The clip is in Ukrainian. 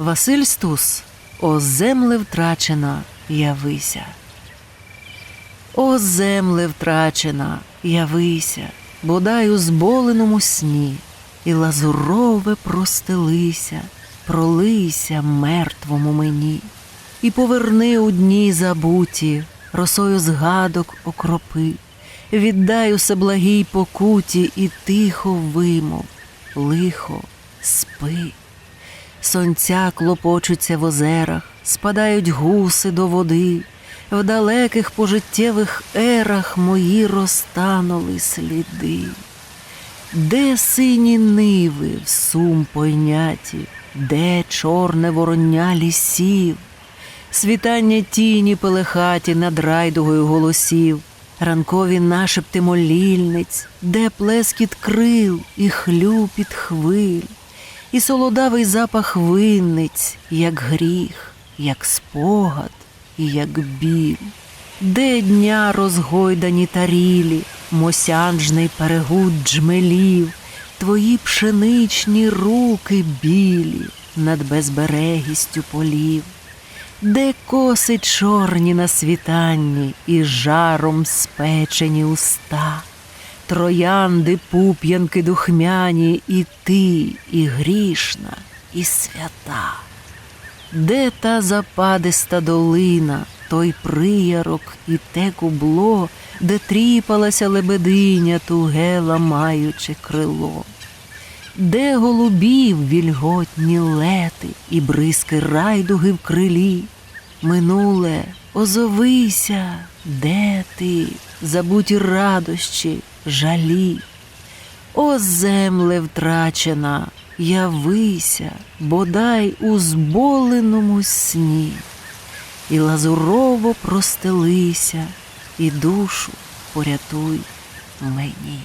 Василь Стус, о земле втрачена, явися. О земле втрачена, явися, бодай у зболеному сні, і лазурове простелися, пролися мертвому мені, і поверни у дні забуті, росою згадок окропи, віддай усе благій покуті і тихо вимов, лихо, спи. Сонця клопочуться в озерах, спадають гуси до води, в далеких пожиттєвих ерах мої розтанули сліди. Де сині ниви в сум пойняті, де чорне вороння лісів, світання тіні пелехаті над райдугою голосів, ранкові нашепти молільниць, де плескіт крил і хлюпіт хвиль, і солодавий запах винниць, як гріх, як спогад і як біль. Де дня розгойдані тарілі, мосянжний перегуд джмелів, твої пшеничні руки білі над безберегістю полів, де коси чорні на світанні і жаром спечені уста, троянди пуп'янки духмяні, і ти, і грішна, і свята. Де та западиста долина, той приярок і те кубло, де тріпалася лебединя, туге ламаючи крило? Де голубів вільготні лети і бризки райдуги в крилі? Минуле, озовися, де ти, забуті радощі, жалі? О, земле втрачена, явися, бодай у зболеному сні, і лазурово простелися, і душу порятуй мені.